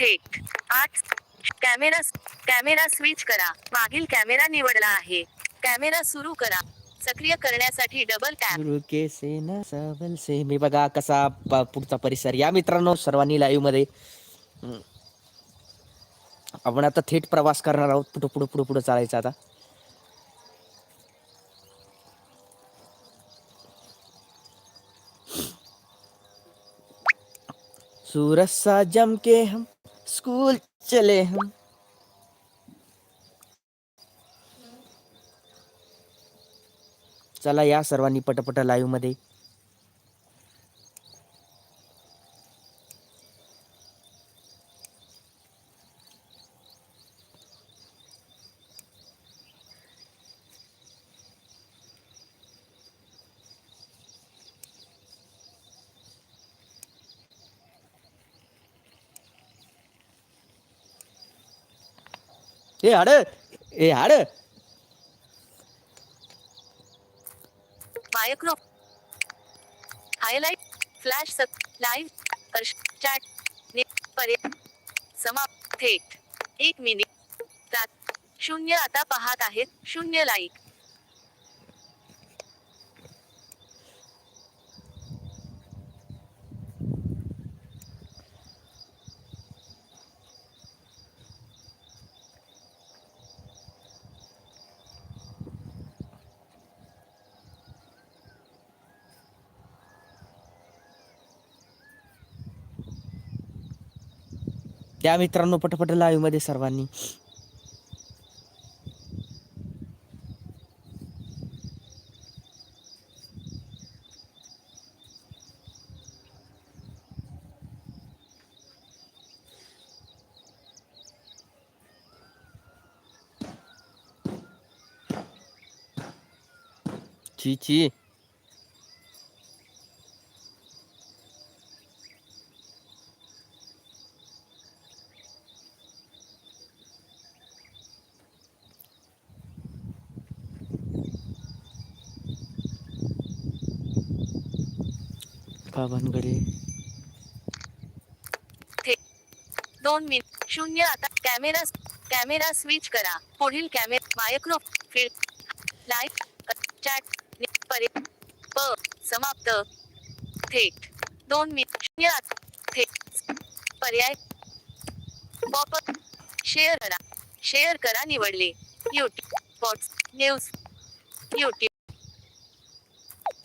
थेट आठ camera camera switch करा. मागील कॅमेरा निवडला आहे. कॅमेरा सुरू करा. सक्रिय करण्यासाठी डबल टॅप के से से. मी बघा कसा पुढचा परिसर. या मित्रांनो सर्वांनी लाईव्हमध्ये आपण आता थेट प्रवास करणार आहोत. पुढं पुढं पुढं पुढे चालायचं आता. सूरज सा जम के हम स्कूल चले हम। चला या सर्वांनी पटपट लाईव्हमध्ये. ए हाड ए हाड मायक्रो हायलाइट फ्लॅश सक लाईव्ह चॅट पर्याय समाप्त थेट. एक मिनिट. शून्य आता पाहत आहेत. शून्य लाईक. त्या मित्रांनो पटपट लाईव्हमध्ये सर्वांनी. ची ची का भानगडे दोन मिनिट शून्य आता कॅमेरा कॅमेरा स्विच करा. पुढील camera micro field light chat पर्याय प समाप्त. थेट. दोन मिनिट शून्य आता थेट. पर्याय. पॉप शेअर करा. शेअर करा निवडले. YouTube WhatsApp news YouTube.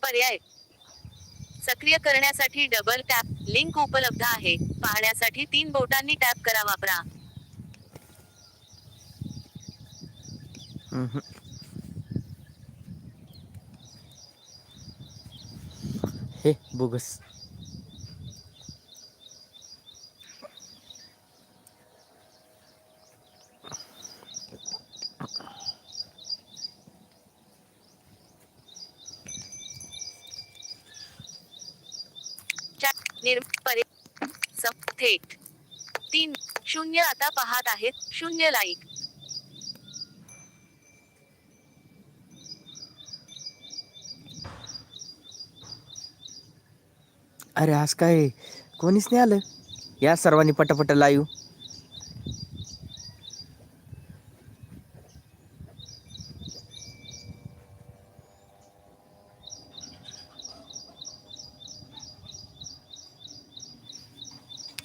पर्याय. सक्रिय करण्यासाठी डबल टॅप लिंक उपलब्ध आहे. पाहण्यासाठी तीन बोटांनी टॅप करा वापरा. हे बोगस. चॅट थेट. तीन शून्य आता पाहत आहेत शून्य लाईक अरे आज काय? कोणीच नाही आलं? या सर्वांनी पटापट लाईव्ह.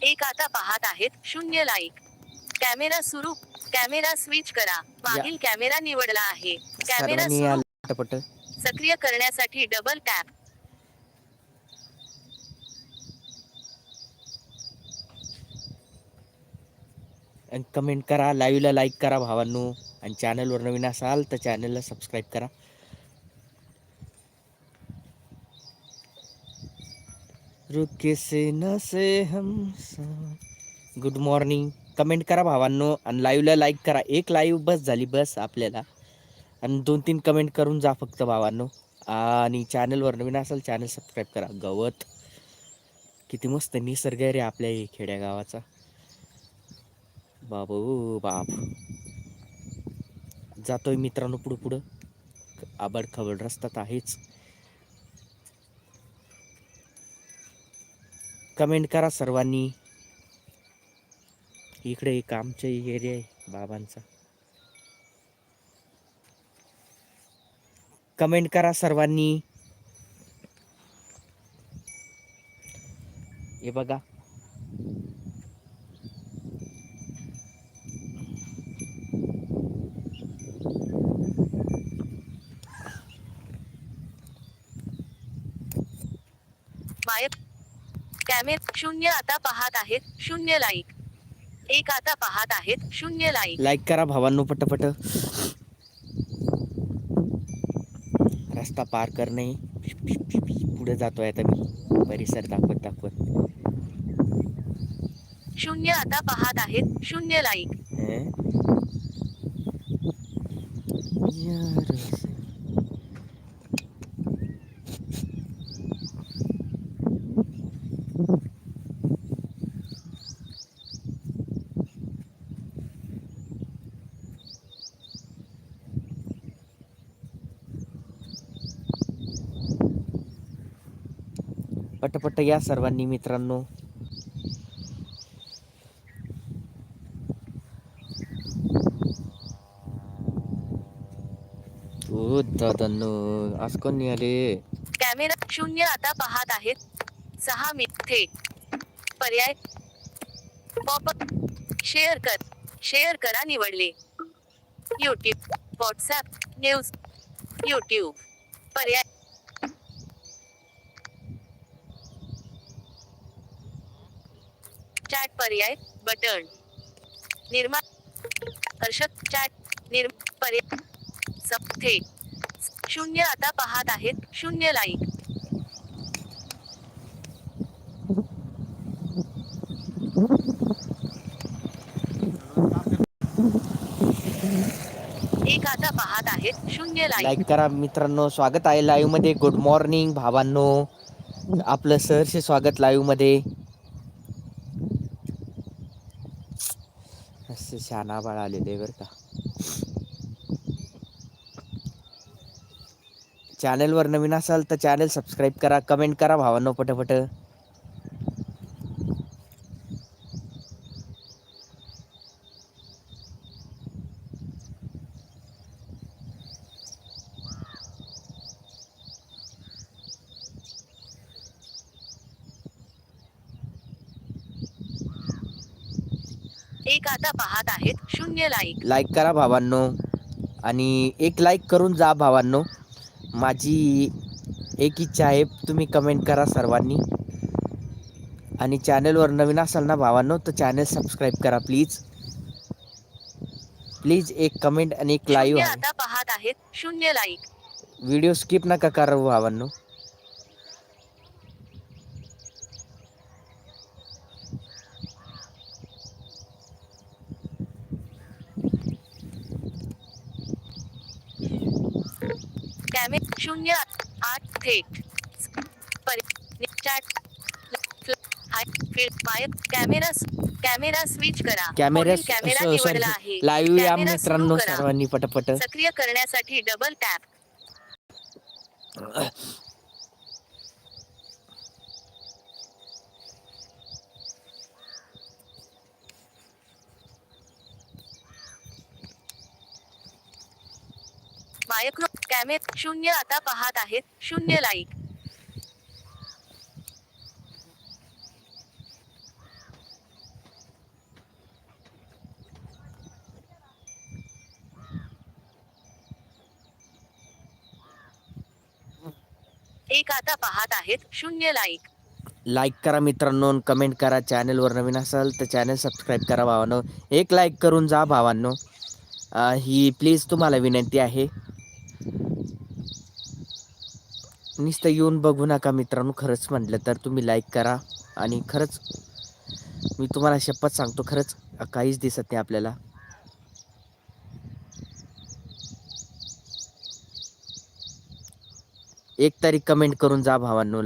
एक आता पाहत आहेत शून्य लाईक कॅमेरा सुरू कॅमेरा स्विच करा. मागील कॅमेरा निवडला आहे. कॅमेरा सर्वांनी सुरू. सक्रिय करण्यासाठी डबल टॅप आणि कमेंट करा लाईव्हला लाईक करा भावांनो. आणि चॅनलवर नवीन असाल तर चॅनलला सबस्क्राईब करा. रुके से न से हम गुड मॉर्निंग कमेंट करा भावांनो आणि लाईव्हला लाईक करा. एक लाईव्ह बस झाली बस आपल्याला. आणि दोन तीन कमेंट करून जा फक्त भावांनो. आणि चॅनलवर नवीन असाल चॅनल सबस्क्राईब करा. गवत. किती मस्त निसर्ग आहे रे आपल्या हे खेड्यागावाचा. बाबू बाप. जातोय मित्रांनो पुढं पुढं. आबड खबड रस्त्यात आहेच. कमेंट करा सर्वांनी. इकडे एक आमच्या एरिया आहे बाबांचा. कमेंट करा सर्वांनी. हे बघा. मायक कॅमेरा शून्य आता पाहत आहेत शून्य लाईक एक आता पाहत आहेत शून्य लाईक लाईक करा भावांनो पटपट. रस्ता पार करणे पुढे जातोय आता मी. परिसर दाखवत दाखवत. शून्य आता पाहत आहेत शून्य लाईक पटपट या सर्वांनी मित्रांनो. ओ दादांनो आज कोण निघाले? कॅमेरा शून्य आता पाहत आहेत. सहा मिथे पर्याय पॉप शेअर कर. शेअर करा निवडले. युट्यूब व्हॉट्सॲप न्यूज युट्यूब पर्याय चॅट पर्याय बटन निर्माण हर्षद चॅट पर्याय शून्य आता पाहत आहेत. शून्य लाईक एक आता पाहत आहेत. शून्य लाईक लाईक करा मित्रांनो. स्वागत आहे लाईव्हमध्ये. गुड मॉर्निंग भावांनो. आपलं सहर्ष स्वागत लाईव्हमध्ये. असं शाना बाळ आलेले बरं का. चॅनलवर नवीन असाल तर चॅनल सबस्क्राईब करा कमेंट करा भावांनो पटपट. एक आता पाहत आहेत. शून्य लाईक लाईक करा भावांनो. आणि एक लाईक करून जा भावांनो. माझी एक इच्छा आहे तुम्ही कमेंट करा सर्वांनी. आणि चॅनलवर नवीन असाल ना भावांनो तर चॅनल सबस्क्राईब करा प्लीज प्लीज एक कमेंट आणि एक शून्य लाईव्ह आता पाहत आहेत. शून्य लाईक व्हिडिओ स्किप नका करा भावांनो. कॅमेरा शून्य आठ थेट. कॅमेरा कॅमेरा स्विच करा. कॅमेरा कॅमेरा निवडला आहे. लाईव्ह या मित्रांनो. सर्वांनी पटपट. सक्रिय करण्यासाठी डबल टॅप मायक्रो कॅमेत शून्य आता पाहत आहेत. शून्य लाईक एक आता पाहत आहेत. शून्य लाईक लाईक करा मित्रांनो कमेंट करा. चॅनलवर नवीन असाल तर चॅनल सबस्क्राईब करा भावांनो. एक लाईक करून जा भावांनो. ही प्लीज तुम्हाला विनंती आहे. नुसतं येऊन बघू नका मित्रांनो खरंच म्हटलं तर तुम्ही लाईक करा. आणि खरंच मी तुम्हाला शपथ सांगतो खरंच काहीच दिसत नाही आपल्याला. एक तरी कमेंट करून जा भावांनो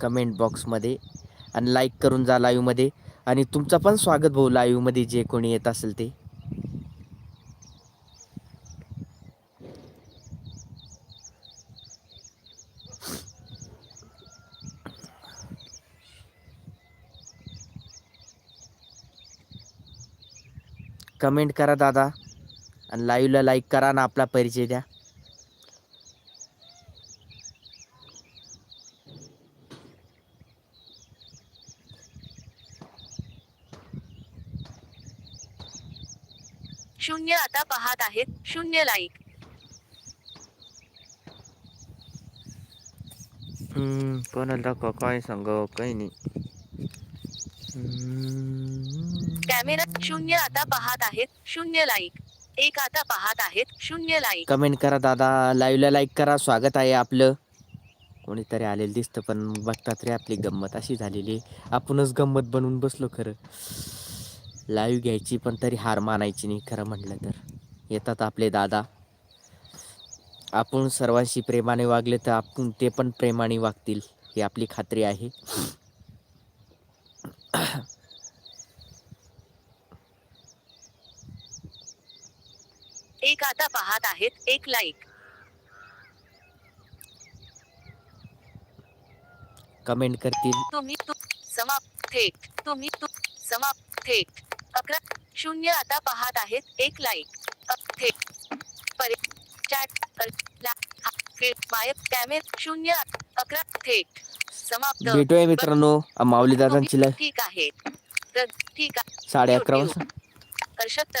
कमेंट बॉक्समध्ये आणि लाईक करून जा लाईव्हमध्ये आणि तुमचं पण स्वागत भाऊ लाईव्हमध्ये जे कोणी येत असेल ते. कमेंट करा दादा. आणि लाईव्हला लाईक करा आणि आपला परिचय द्या. शून्य आता पाहत आहेत. शून्य लाईक हम्म, कोणाला दाखवा काय सांग काही नाही. हम्म. कॅमेरा शून्य आता पाहत आहेत शून्य लाईक एक आता पाहत आहेत शून्य लाईक कमेंट करा दादा लाईव्हला लाईक करा स्वागत आहे आपलं. कोणीतरी आलेलं दिसतं पण बघतात रे आपली गंमत अशी झालेली. आहे. आपणच गंमत बनवून बसलो खरं. लाईव्ह घ्यायची पण तरी हार मानायची नाही खरं म्हटलं तर. येतात आपले दादा. आपण सर्वांशी प्रेमाने वागले तर आपण ते पण प्रेमाने वागतील ही आपली खात्री आहे. एक आता पाहत आहेत एक लाईक कमेंट करतील. तुम्ही तू समाप्त थेट तुम्ही तू समाप्त थेट अकरा शून्य आता पाहत आहेत एक लाईक थेट परे चॅट मायक कॅमेर शून्य अकरा थेट समाप्त. भेटूया मित्रांनो माऊली दादांची ठीक आहे. तर ठीक आहे. साडे अकरा वाजता. हर्षद